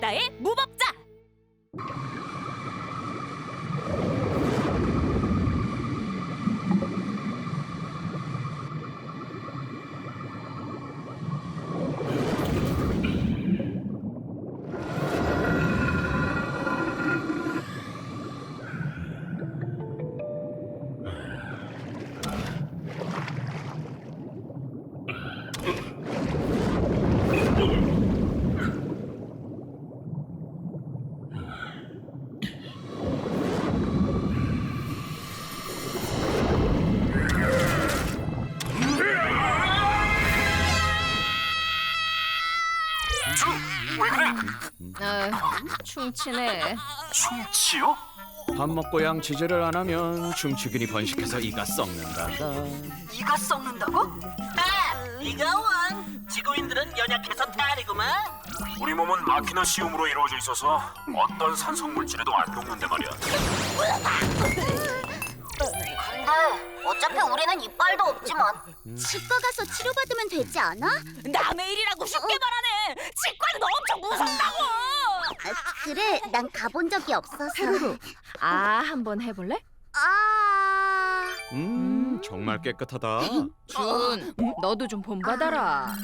바다의 무법자. 아, 충치네. 충치요? 밥 먹고 양치질을 안 하면 중추균이 번식해서 이가 썩는단다. 이가 썩는다고? 아, 이가 원. 지구인들은 연약해서 탈이구만. 우리 몸은 마키나 시움으로 이루어져 있어서 어떤 산성 물질에도 안 녹는데 말이야. 근데 어차피 우리는 이빨도 없지만. 치과 가서 치료받으면 되지 않아? 남의 일이라고 쉽게 말하네. 치과는 엄청 무섭다고. 아, 그래, 난 가본 적이 없어서. 아, 한번 해볼래? 아, 음, 정말 깨끗하다. 준, 너도 좀 본받아라.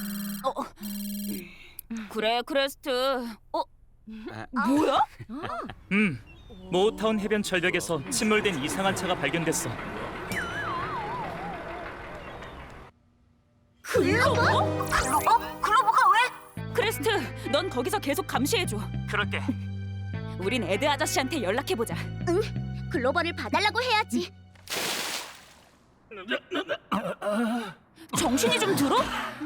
그래 크레스트. 어? 아. 뭐야? 음, 모타운 해변 절벽에서 침몰된 이상한 차가 발견됐어. 글로버? 글로버? 글로버가 왜? 크레스트, 넌 거기서 계속 감시해줘. 그럴게. 우린 에드 아저씨한테 연락해보자. 글로벌을 봐달라고 해야지. 정신이 좀 들어?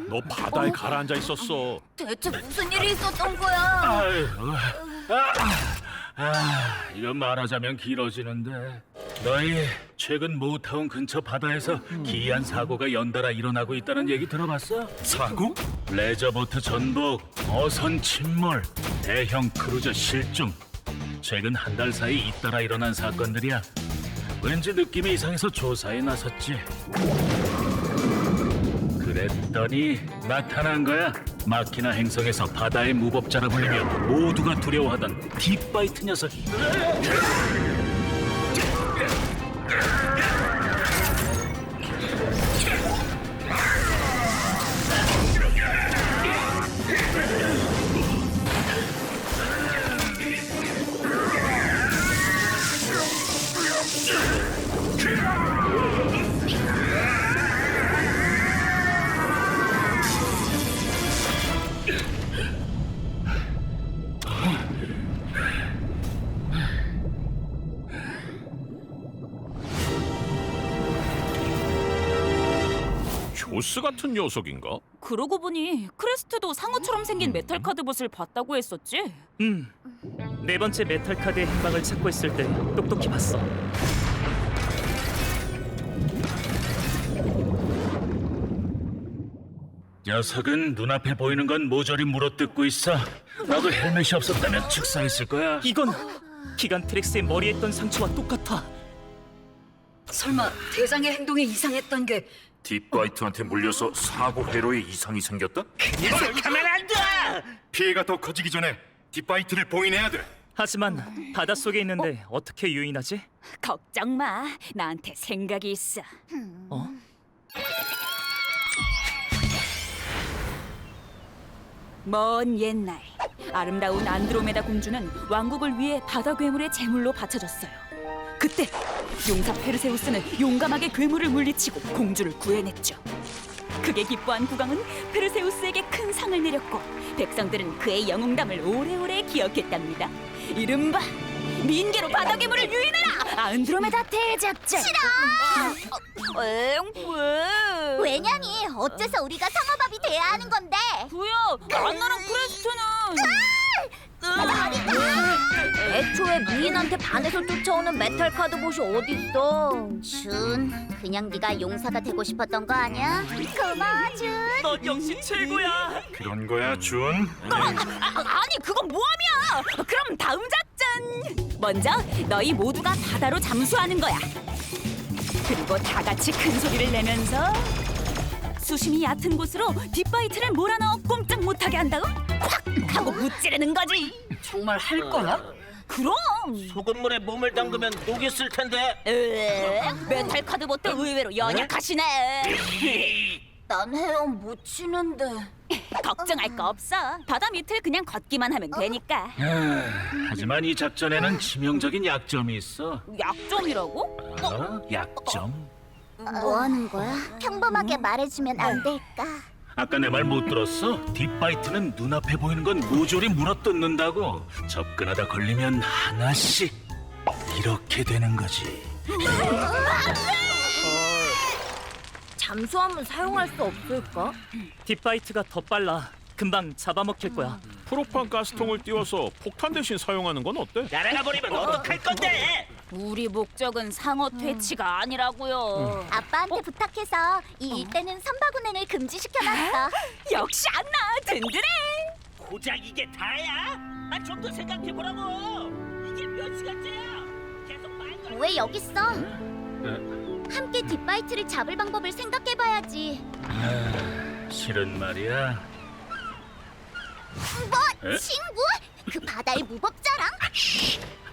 너 바다에 가라앉아 있었어. 대체 무슨 일이 있었던 거야? 이거 말하자면 길어지는데 너희 최근 모타운 근처 바다에서 기이한 사고가 연달아 일어나고 있다는 얘기 들어봤어? 사고? 레저보트 전복, 어선 침몰, 대형 크루저 실종. 최근 한 달 사이 잇따라 일어난 사건들이야. 왠지 느낌이 이상해서 조사에 나섰지. 그랬더니 나타난 거야. 마키나 행성에서 바다의 무법자라 불리며 모두가 두려워하던 딥바이트 녀석이 조스 같은 녀석인가? 그러고 보니 크레스트도 상어처럼 생긴 메탈 카드 봇을 봤다고 했었지? 음, 네 번째 메탈 카드의 행방을 찾고 있을 때 똑똑히 봤어. 녀석은 눈앞에 보이는 건 모조리 물어뜯고 있어 나도 헬멧이 없었다면 즉사했을 거야 이건 기간 트렉스의 머리에 있던 상처와 똑같아. 설마 대장의 행동이 이상했던 게 딥바이트한테 물려서 사고 회로에 이상이 생겼다? 피해가 더 커지기 전에 딥바이트를 봉인해야 돼. 하지만 바닷속에 있는데 어? 떻게 유인하지? 걱정 마. 나한테 생각이 있어. 어? 먼 옛날 아름다운 안드로메다 공주는 왕국을 위해 바다 괴물의 제물로 바쳐졌어요. 그때 용사 페르세우스는 용감하게 괴물을 물리치고 공주를 구해냈죠. 그게 기뻐한 국왕은 페르세우스에게 큰 상을 내렸고 백성들은 그의 영웅담을 오래오래 기억했답니다. 이른바 민계로 바다 괴물을 유인해라! 안드로메다 대작전! 싫어! 왜? 왜? 왜냐니? 어째서 우리가 상어밥이 돼야 하는 건데? 부여! 안나랑 크레스트는 미인한테 반해서 쫓아오는 메탈 카드봇이 어딨어? 준, 그냥 네가 용사가 되고 싶었던 거 아니야? 고마워, 준. 넌 역시 최고야. 그런 거야, 준? 아, 아니 그건 모함이야. 그럼 다음 작전. 먼저 너희 모두가 바다로 잠수하는 거야. 그리고 다 같이 큰 소리를 내면서 수심이 얕은 곳으로 딥바이트를 몰아넣어 꼼짝 못하게 한 다음 콱 하고 무찌르는 거지. 정말 할 거야? 그럼 소금물에 몸을 담그면 녹였을 텐데. 으, 메탈 카드부터 의외로 연약하시네. 난 헤엄 못 치는데. 걱정할 거 없어. 바다 밑을 그냥 걷기만 하면 되니까. 하지만 이 작전에는 치명적인 약점이 있어. 약점이라고? 어? 약점? 뭐 하는 거야? 평범하게 말해주면 안 될까? 아까 내 말 못 들었어? 딥바이트는 눈앞에 보이는 건 모조리 물어뜯는다고. 접근하다 걸리면 하나씩 이렇게 되는 거지. 잠수함은 사용할 수 없을까? 딥바이트가 더 빨라. 금방 잡아먹힐 거야. 프로판 가스통을 띄워서 폭탄 대신 사용하는 건 어때? 날아가 버리면 어떡할 건데? 우리 목적은 상어 퇴치가 아니라고요. 아빠한테 부탁해서 이 일대는 선박운행을 금지시켜놨어. 역시 안나 든든해. 고작 이게 다야? 아 좀 더 생각해 보라고. 이게 몇 시간째야? 계속 말도 왜 여기 있어? 함께 뒷바이트를 잡을 방법을 생각해봐야지. 실은 말이야. 뭐? 에? 친구? 그 바다의 무법자랑?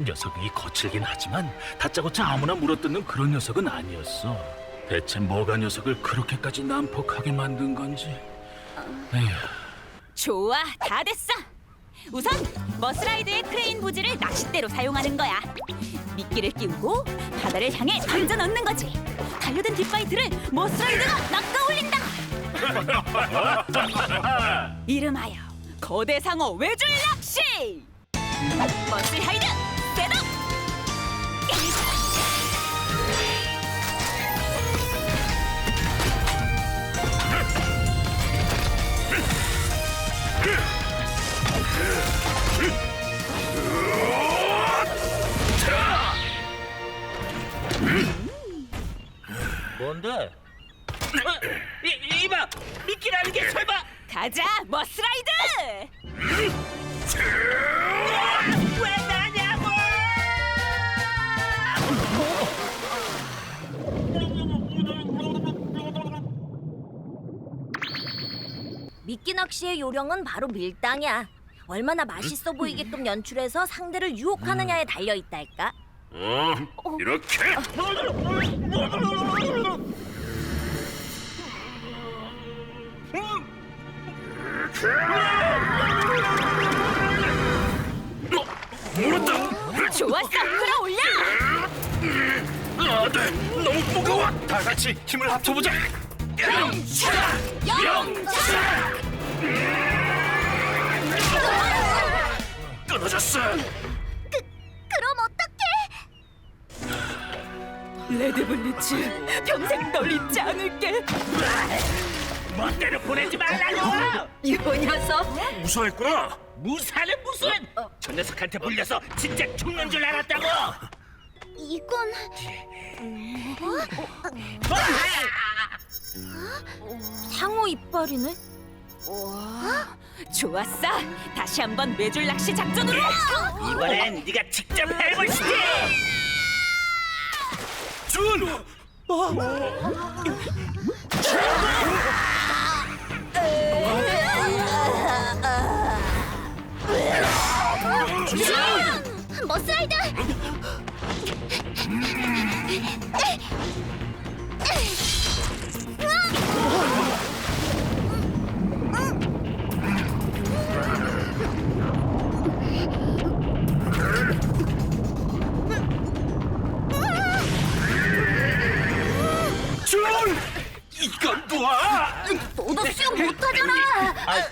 녀석이 거칠긴 하지만 다짜고짜 아무나 물어뜯는 그런 녀석은 아니었어. 대체 뭐가 녀석을 그렇게까지 난폭하게 만든 건지. 에휴, 좋아, 다 됐어. 우선 머스라이드의 크레인 부지를 낚싯대로 사용하는 거야. 미끼를 끼우고 바다를 향해 던져 넣는 거지. 달려든 뒷바이트를 머스라이드가 낚아올린다. 이름하여 거대 상어 외줄 낚시. 머스라이드 셋업. 뭔데? 이, 이봐! 미끼라는 게 설마! 가자, 머스라이드. 왜 나냐고! 미끼 낚시의 요령은 바로 밀당이야. 얼마나 맛있어 보이게끔 연출해서 상대를 유혹하느냐에 달려 있달까. 어, 이렇게. 좋았어, 다 같이 힘을 합쳐보자. 끊어졌어. 그럼 어떡해? 레드블리츠 평생 널 잊지 않을게. 멋대로 보내지 말라고! 이 녀석 무서워했구나. 무사는 무슨! 저 녀석한테 물려서 진짜 죽는 줄 알았다고! 이건 상어 이빨이네. 좋았어. 다시 한번 외줄 낚시 작전으로. 이번엔 네가 직접 해보시지! 준.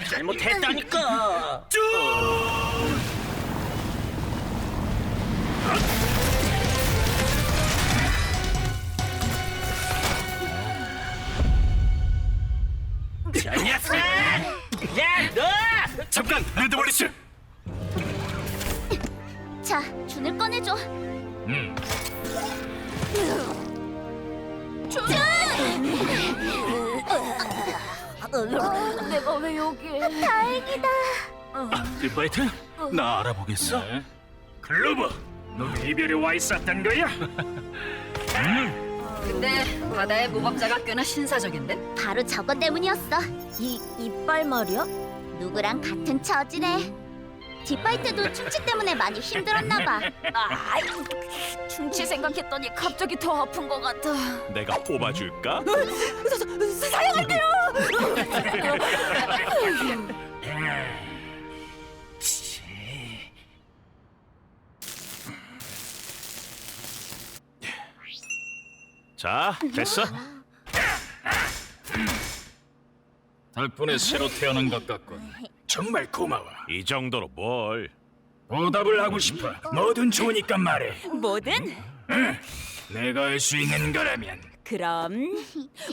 잘못했다니까! 준. 저 녀석! 야, 너! 잠깐, 레드볼리스. 자, 준을 꺼내줘. 준! 내가 왜 여기? 다행이다. 딥바이트? 나 알아보겠어. 클로버, 너 이별에 와 있었던 거야? 근데 바다의 무법자가 꽤나 신사적인데? 바로 저것 때문이었어. 이 이빨 말이야? 누구랑 같은 처지네. 뒷바이트도 충치 때문에 많이 힘들었나 봐. 아, 충치 생각했더니 갑자기 더 아픈 것 같아. 내가 뽑아줄까? 사양할게요. 자, 됐어. 덕분에 새로 태어난 것 같군. 정말 고마워. 이 정도로 뭘? 보답을 하고 싶어. 뭐든 좋으니까 말해. 뭐든 내가 할 수 있는 거라면 그럼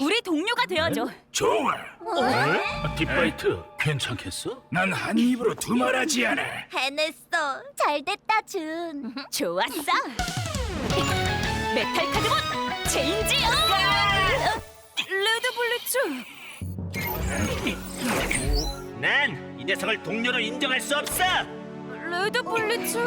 우리 동료가 되어줘. 좋아. 어? 어? 아, 딥바이트 괜찮겠어? 난 한 입으로 두말하지 않아. 해냈어. 잘됐다 준. 좋았어. 메탈 카드봇 체인지 온! 레드 블리츠. 난 이 녀석을 동료로 인정할 수 없어. 레드 블리츠.